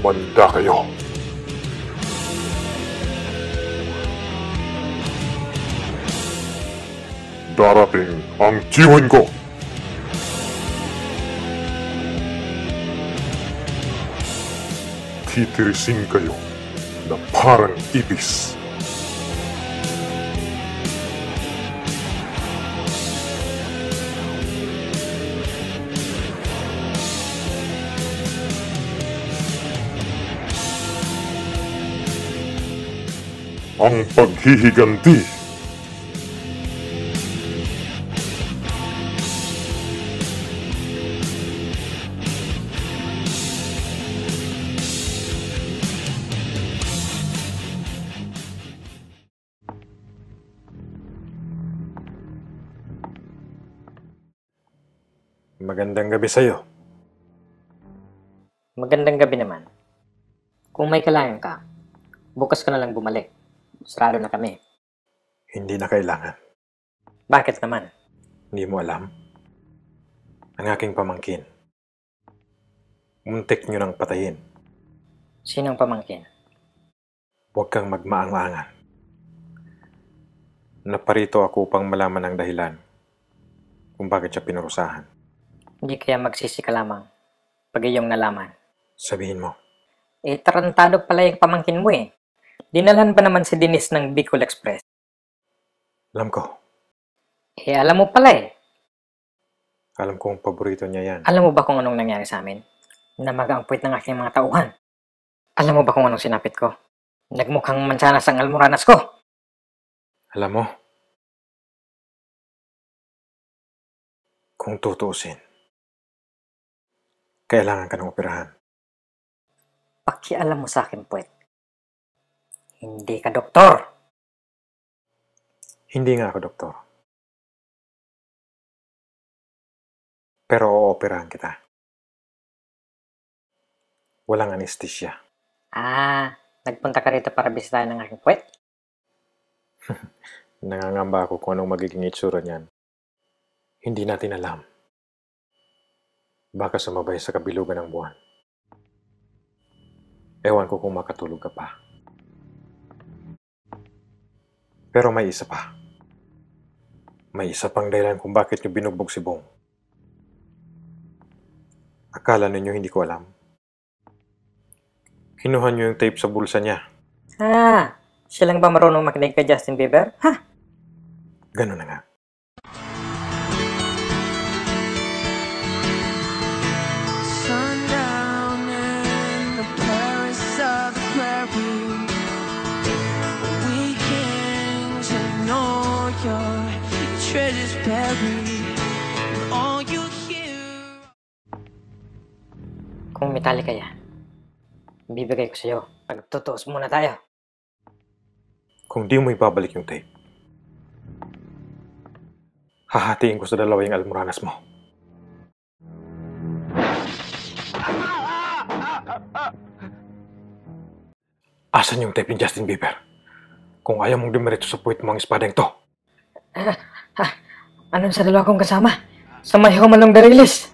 Humanda kayo. Darating ang tiyuhin ko. Titirisin kayo na parang ibis. Ang paghihiganti. Magandang gabi sa'yo. Magandang gabi naman. Kung may kailangan ka, bukas ka na lang bumalik. Sarado na kami. Hindi na kailangan. Bakit naman? Hindi mo alam. Ang aking pamangkin. Muntik nyo nang patayin. Sinong pamangkin? Huwag kang magmaang-maangan. Naparito ako upang malaman ang dahilan kung bakit siya pinurusahan. Hindi kaya magsisi ka lamang pag iyong nalaman. Sabihin mo, Eh, tarantado pala yung pamangkin mo eh. Dinalhan pa naman si Denise ng Bicol Express. alam ko. Eh, alam mo pala eh. Alam kong paborito niya yan. Alam mo ba kung anong nangyari sa amin? Namaga ang puwit ng aking mga tauhan. Alam mo ba kung anong sinapit ko? Nagmukhang mansanas ang almoranas ko. Alam mo, kung tutuusin, kailangan ka ng operahan. Pakialam mo sa akin, puwet. Hindi ka doktor. Hindi nga ako doktor. Pero ooperahan kita. Walang anesthesia. Ah, nagpunta ka rito para bisitahin ng aking puwet? Nangangamba ako kung anong magiging itsura niyan. Hindi natin alam. Baka sumabay sa kabilugan ng buwan. Ewan ko kung makatulog ka pa. Pero may isa pa. May isa pang dahilan kung bakit niyo binugbog si Bong. Akala ninyo hindi ko alam. Kinuha niyo yung tape sa bulsa niya. Ah, siya lang ba marunong makinig kay Justin Bieber? Ha? Ganun na nga. Kung mitali ka yan, bibigay ko sa'yo. Pagtutuos muna tayo. Kung di mo ibabalik yung tape, hahatiin ko sa dalawa yung almoranas mo. Asan yung tape ni Justin Bieber? Kung ayaw mong dumiretso sa puwit mo ang espadeng to, Anong sa dalawa kong kasama? Sa may humalong darilis.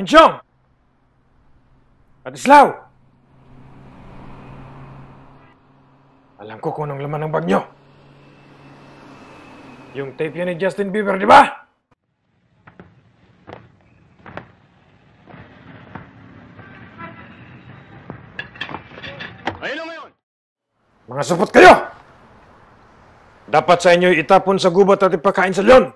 Enchong! Adislaw! Alam ko kung anong laman ng bag nyo. Yung tape yan ni Justin Bieber, di ba? Mga supot kayo! Dapat sa inyo itapon sa gubat at ipakain sa leon.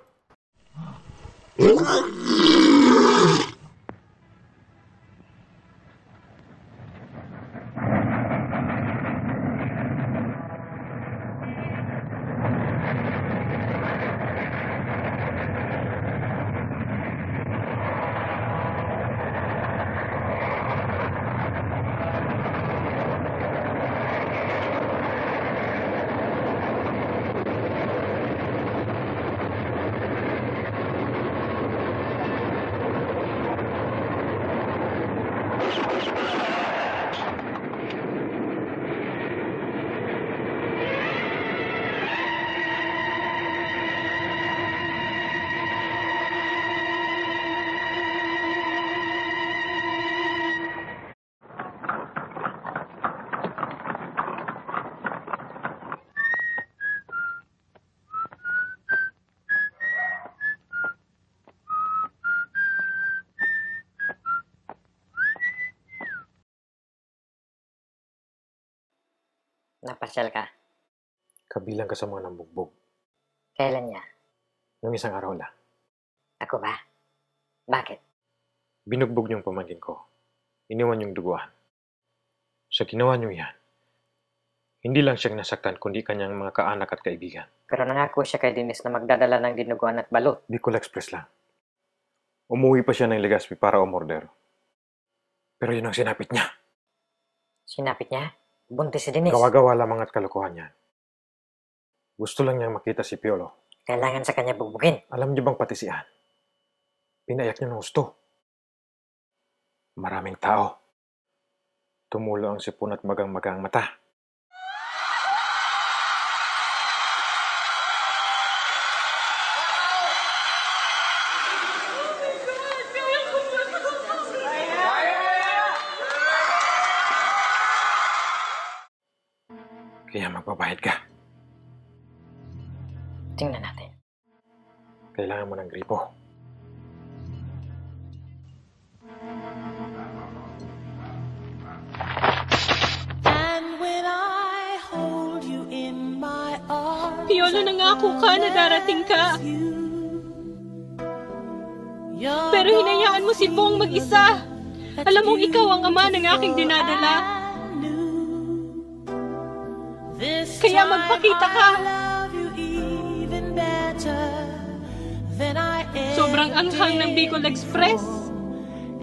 Napasyal ka. Kabilang ka sa mga nambugbog. Kailan niya? Nung isang araw lang, Ako ba? Bakit? binugbog niyong pamangkin ko. Iniwan niyong duguan. Sa ginawa niyo yan, hindi lang siyang nasaktan kundi kanyang mga kaanak at kaibigan. Pero nangako siya kay Dennis na magdadala ng dinuguan at balot. Bicol Express lang. Umuwi pa siya ng Legazpi para umorder. Pero yun ang sinapit niya. Sinapit niya. Buntis si Dennis. Gawa-gawa lamang at kalokohan niya. Gusto lang niyang makita si Piolo. Kailangan sa kanya bugbugin. Alam niyo bang pati si Ann? Pinayak niya ng gusto. Maraming tao. Tumulo ang sipon at magang-magang mata. Magbabayad ka. Tingnan natin. Kailangan mo ng gripo. And when I hold you in my arms, Piolo, nangako ka na darating ka. Pero hinayaan mo si Bong mag-isa. Alam mong ikaw ang ama ng aking dinadala. Magpakita ka. Sobrang anghang ng Bicol Express.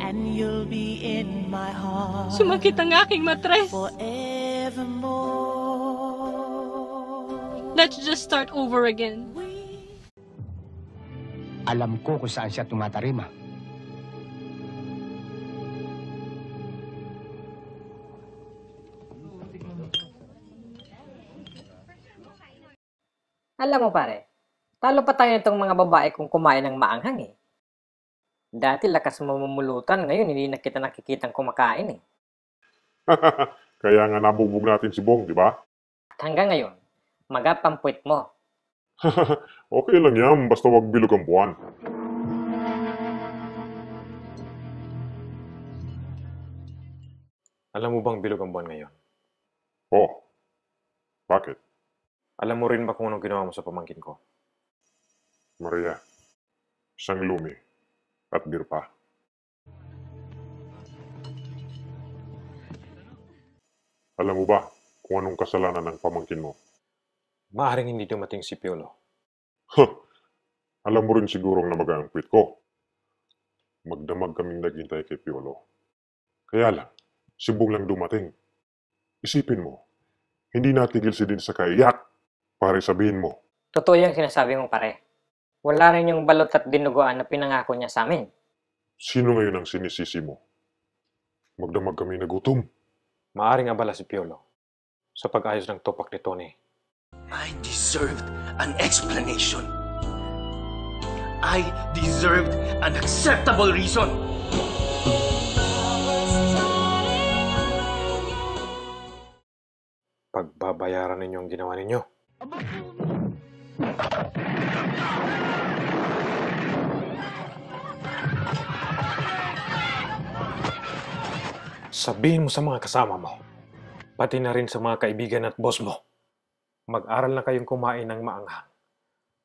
And you'll be in my heart Sumakit ang aking matres. forevermore. Let's just start over again. Alam ko kung saan siya tumatarima. Alam mo pare, talo pa tayo nitong mga babae kung kumain ng maanghang eh. Dati lakas mo mamulutan, ngayon hindi na kita nakikitang kumakain eh. Kaya nga nabugbog natin si Bong, di ba? At hanggang ngayon, magapampuit mo. Okay lang yan, basta wag bilog ang buwan. Alam mo bang bilog ang buwan ngayon? Oh, bakit? Alam mo rin ba kung anong ginawa mo sa pamangkin ko? Maria, isang lumi at beer pa. Alam mo ba kung anong kasalanan ng pamangkin mo? Maaring hindi dumating si Piolo. Huh, alam mo rin siguro na mag-aangkwit ko. Magdamag kaming naghintay kay Piolo. Kaya lang, si Bong lang dumating. Isipin mo, hindi natigil si Din sa kaiyak. Pare sabihin mo, Totoo yung sinasabi mo pare. Wala rin yung balot at dinuguan na pinangako niya sa amin. sino ngayon ang sinisisi mo? Magdamag kami nagutom. Maaring abala si Piolo sa pag-ayos ng topak ni Tony. I deserved an explanation. I deserved an acceptable reason. Pagbabayaran ninyo ang ginawa ninyo. Sabihin mo sa mga kasama mo, pati na rin sa mga kaibigan at boss mo, mag-aral na kayong kumain ng maanghang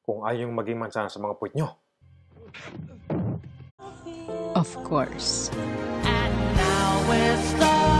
kung ayong maging mansana sa mga puwit nyo. Of course. And now we're starting